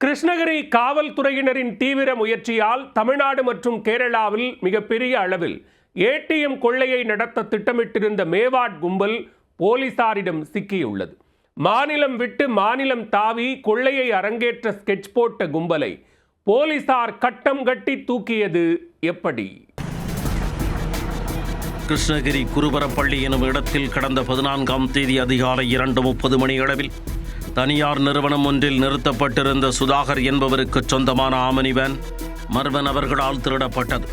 கிருஷ்ணகிரி காவல்துறையினரின் தீவிர முயற்சியால் தமிழ்நாடு மற்றும் கேரளாவில் மிகப்பெரிய அளவில் ஏடிஎம் கொள்ளையை நடத்த திட்டமிட்டிருந்த மேவாட் கும்பல் போலீசாரிடம் சிக்கியுள்ளது. மாநிலம் விட்டு மாநிலம் தாவி கொள்ளையை அரங்கேற்ற ஸ்கெட்ச் போட்ட கும்பலை போலீசார் கட்டம் கட்டி தூக்கியது எப்படி? கிருஷ்ணகிரி குருபரப்பள்ளி எனும் இடத்தில் கடந்த பதினான்காம் தேதி அதிகாலை இரண்டு முப்பது மணி அளவில் தனியார் நிறுவனம் ஒன்றில் நிறுத்தப்பட்டிருந்த சுதாகர் என்பவருக்கு சொந்தமான ஆமணி வேன் மர்வன் அவர்களால் திருடப்பட்டது.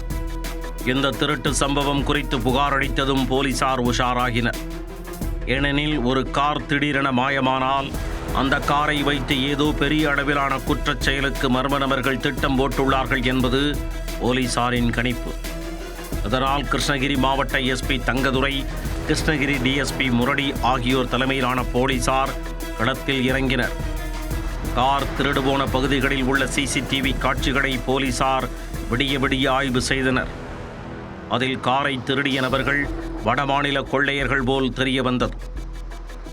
இந்த திருட்டு சம்பவம் குறித்து புகார் அளித்ததும் போலீசார் உஷாராகினர். ஏனெனில் ஒரு கார் திடீரென மாயமானால் அந்த காரை வைத்து ஏதோ பெரிய அளவிலான குற்றச் செயலுக்கு மர்ம நபர்கள் திட்டம் போட்டுள்ளார்கள் என்பது போலீசாரின் கணிப்பு. அதனால் கிருஷ்ணகிரி மாவட்ட எஸ்பி தங்கதுரை கிருஷ்ணகிரி டிஎஸ்பி முரடி ஆகியோர் தலைமையிலான போலீசார் களத்தில் இறங்கினர். கார் திருடு போன பகுதிகளில் உள்ள சிசிடிவி காட்சிகளை போலீசார் விடிய விடிய ஆய்வு செய்தனர். அதில் காரை திருடிய நபர்கள் வடமாநில கொள்ளையர்கள் போல் தெரிய வந்தது.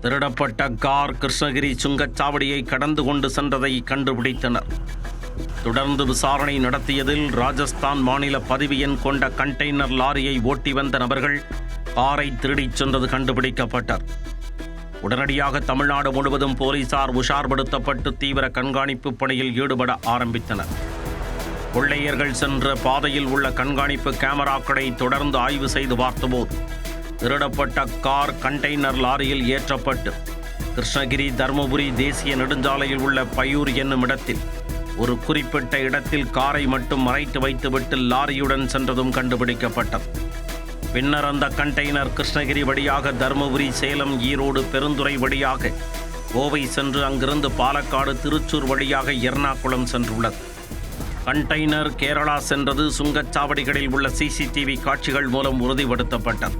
திருடப்பட்ட கார் கிருஷ்ணகிரி சுங்கச்சாவடியை கடந்து கொண்டு சென்றதை கண்டுபிடித்தனர். தொடர்ந்து விசாரணை நடத்தியதில் ராஜஸ்தான் மாநில பதிவு எண் கொண்ட கண்டெய்னர் லாரியை ஓட்டி வந்த நபர்கள் காரை திருடிச் சென்றது கண்டுபிடிக்கப்பட்டார் உடனடியாக தமிழ்நாடு முழுவதும் போலீசார் உஷார்படுத்தப்பட்டு தீவிர கண்காணிப்பு பணியில் ஈடுபட ஆரம்பித்தனர். கொள்ளையர்கள் சென்ற பாதையில் உள்ள கண்காணிப்பு கேமராக்களை தொடர்ந்து ஆய்வு செய்து பார்த்தபோது திருடப்பட்ட கார் கண்டெய்னர் லாரியில் ஏற்றப்பட்டு கிருஷ்ணகிரி தருமபுரி தேசிய நெடுஞ்சாலையில் உள்ள பயூர் என்னும் இடத்தில் ஒரு குறிப்பிட்ட இடத்தில் காரை மட்டும் மறைத்து வைத்துவிட்டு லாரியுடன் சென்றதும் கண்டுபிடிக்கப்பட்டது. பின்னர் அந்த கண்டெய்னர் கிருஷ்ணகிரி வழியாக தருமபுரி சேலம் ஈரோடு பெருந்துறை வழியாக கோவை சென்று அங்கிருந்து பாலக்காடு திருச்சூர் வழியாக எர்ணாகுளம் சென்றுள்ளது. கண்டெய்னர் கேரளா சென்றது சுங்கச்சாவடிகளில் உள்ள சிசிடிவி காட்சிகள் மூலம் உறுதிப்படுத்தப்பட்டது.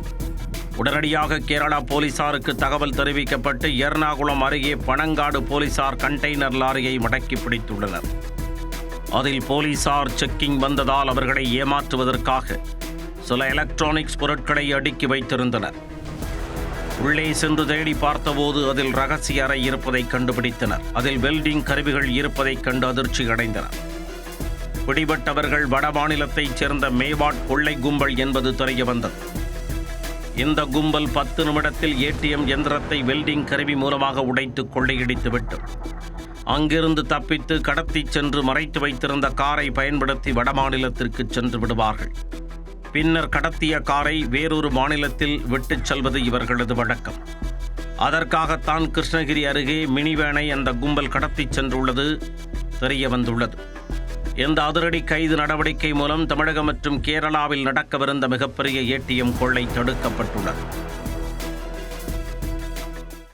உடனடியாக கேரளா போலீசாருக்கு தகவல் தெரிவிக்கப்பட்டு எர்ணாகுளம் அருகே பனங்காடு போலீசார் கண்டெய்னர் லாரியை மடக்கி பிடித்துள்ளனர். அதில் போலீசார் செக்கிங் வந்ததால் அவர்களை ஏமாற்றுவதற்காக சில எலக்ட்ரானிக்ஸ் பொருட்களை அடுக்கி வைத்திருந்தனர். உள்ளே சென்று தேடி பார்த்தபோது அதில் ரகசிய அறை இருப்பதை கண்டுபிடித்தனர். அதில் வெல்டிங் கருவிகள் இருப்பதைக் கண்டு அதிர்ச்சி அடைந்தனர். பிடிபட்டவர்கள் வட மாநிலத்தைச் சேர்ந்த மேவாட் கொள்ளை கும்பல் என்பது தெரிய வந்தது. இந்த கும்பல் பத்து நிமிடத்தில் ஏடிஎம் எந்திரத்தை வெல்டிங் கருவி மூலமாக உடைத்து கொள்ளையடித்துவிட்டு அங்கிருந்து தப்பித்து கடத்திச் சென்று மறைத்து வைத்திருந்த காரை பயன்படுத்தி வடமாநிலத்திற்கு சென்று விடுவார்கள். பின்னர் கடத்திய காரை வேறொரு மாநிலத்தில் விட்டுச் செல்வது இவர்களது வழக்கம். அதற்காகத்தான் கிருஷ்ணகிரி அருகே மினிவேனை அந்த கும்பல் கடத்திச் சென்றுள்ளது தெரிய வந்துள்ளது. இந்த அதிரடி கைது நடவடிக்கை மூலம் தமிழகம் மற்றும் கேரளாவில் நடக்கவிருந்த மிகப்பெரிய ஏடிஎம் கொள்ளை தடுக்கப்பட்டுள்ளது.